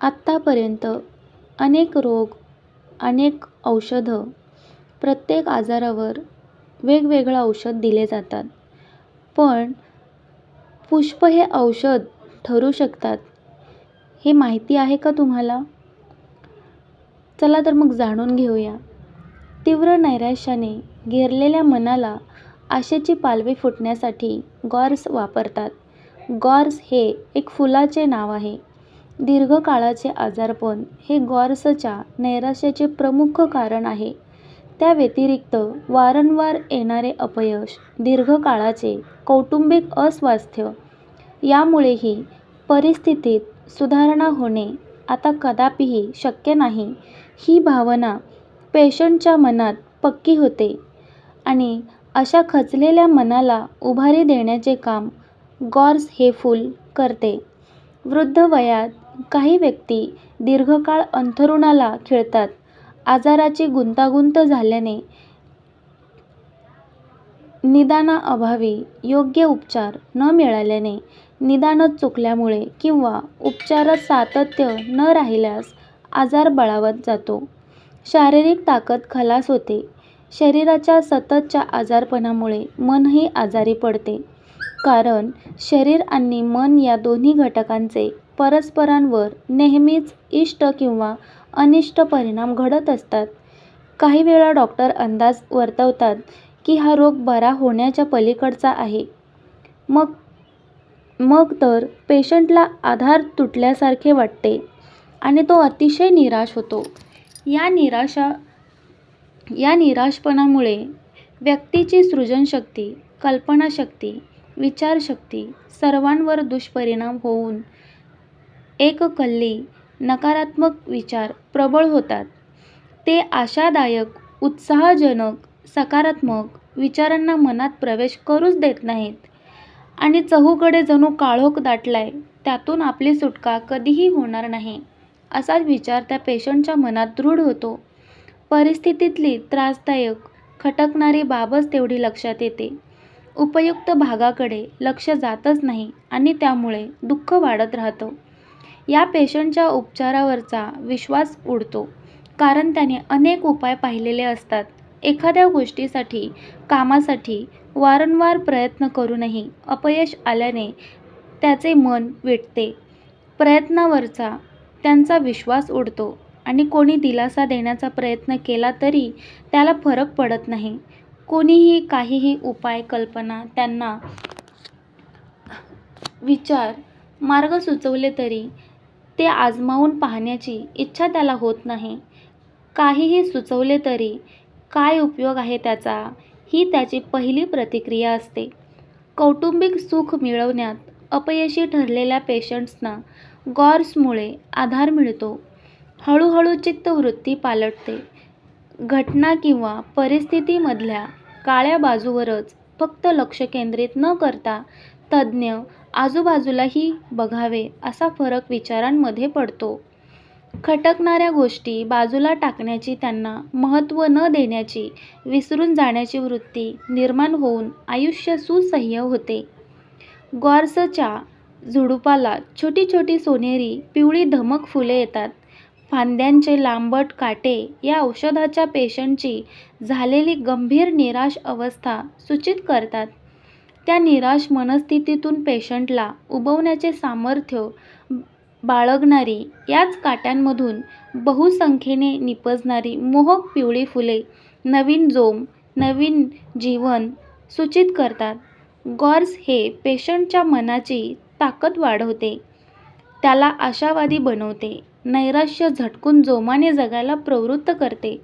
आत्तापर्यंत अनेक रोग अनेक औषधं प्रत्येक आजारावर वेगवेगळं औषध दिले जातात. पण पुष्प हे औषध ठरू शकतात हे माहिती आहे का तुम्हाला? चला तर मग जाणून घेऊया. तीव्र नैराश्याने घेरलेल्या मनाला आशेची पालवी फुटण्यासाठी गॉर्स वापरतात. गॉर्स हे एक फुलाचे नाव आहे. दीर्घकाळाचे आजारपण हे गॉर्सच्या नैराश्याचे प्रमुख कारण आहे. त्या व्यतिरिक्त वारंवार येणारे अपयश दीर्घकाळाचे कौटुंबिक अस्वास्थ्य यामुळेही परिस्थितीत सुधारणा होणे आता कदापिही शक्य नाही. ही भावना पेशंटच्या मनात पक्की होते आणि अशा खचलेल्या मनाला उभारी देण्याचे काम गॉर्स हे फूल करते. वृद्ध वयात काही व्यक्ती दीर्घकाळ अंथरुणाला खिळतात. आजाराची गुंतागुंत झाल्याने निदानाअभावी योग्य उपचार न मिळाल्याने निदानच चुकल्यामुळे किंवा उपचारात सातत्य न राहिल्यास आजार बळावत जातो. शारीरिक ताकद खलास होते. शरीराच्या सततच्या आजारपणामुळे मनही आजारी पडते. कारण शरीर आणि मन या दोन्ही घटकांचे परस्परांवर नेहमीच इष्ट किंवा अनिष्ट परिणाम घडत असतात. काही वेळा डॉक्टर अंदाज वर्तवतात की हा रोग बरा होण्याच्या पलीकडचा आहे. मग मग तर पेशंटला आधार तुटल्यासारखे वाटते आणि तो अतिशय निराश होतो. या निराशा या निराशपणामुळे व्यक्तीची सृजनशक्ती कल्पनाशक्ती विचारशक्ती सर्वांवर दुष्परिणाम होऊन एककल्ली नकारात्मक विचार प्रबळ होतात. ते आशादायक उत्साहजनक सकारात्मक विचारांना मनात प्रवेश करूच देत नाहीत. आणि चहूकडे जणू काळोख दाटलाय त्यातून आपली सुटका कधीही होणार नाही असाच विचार त्या पेशंटच्या मनात दृढ होतो. परिस्थितीतली त्रासदायक खटकणारी बाबच तेवढी लक्षात येते. उपयुक्त भागाकडे लक्ष जातच नाही आणि त्यामुळे दुःख वाढत राहतं. या पेशंटच्या उपचारावरचा विश्वास उडतो. कारण त्याने अनेक उपाय पाहिलेले असतात. एखाद्या गोष्टीसाठी कामासाठी वारंवार प्रयत्न करूनही अपयश आल्याने त्याचे मन विटते. प्रयत्नावरचा त्यांचा विश्वास उडतो आणि कोणी दिलासा देण्याचा प्रयत्न केला तरी त्याला फरक पडत नाही. कोणीही काहीही उपाय कल्पना त्यांना विचार मार्ग सुचवले तरी ते आजमावून पाहण्याची इच्छा त्याला होत नाही. काहीही सुचवले तरी काय उपयोग आहे त्याचा ही त्याची पहिली प्रतिक्रिया असते. कौटुंबिक सुख मिळवण्यात अपयशी ठरलेल्या पेशंट्सना गॉर्समुळे आधार मिळतो. हळूहळू चित्तवृत्ती पालटते. घटना किंवा परिस्थितीमधल्या काळ्या बाजूवरच फक्त लक्ष केंद्रित न करता तज्ज्ञ आजूबाजूलाही बघावे असा फरक विचारांमध्ये पडतो. खटकणाऱ्या गोष्टी बाजूला टाकण्याची त्यांना महत्त्व न देण्याची विसरून जाण्याची वृत्ती निर्माण होऊन आयुष्य सुसह्य होते. गॉर्सच्या झुडुपाला छोटी छोटी सोनेरी पिवळी धमक फुले येतात. फांद्यांचे लांबट काटे या औषधाच्या पेशंटची झालेली गंभीर निराश अवस्था सूचित करतात. त्या निराश मनस्थितीतून पेशंटला उबवण्याचे सामर्थ्य बाळगणारी याच काट्यांमधून बहुसंख्येने निपजणारी मोहक पिवळी फुले नवीन जोम नवीन जीवन सूचित करतात. गॉर्स हे पेशंटच्या मनाची ताकद वाढवते त्याला आशावादी बनवते नैराश्य झटकून जोमाने जगायला प्रवृत्त करते.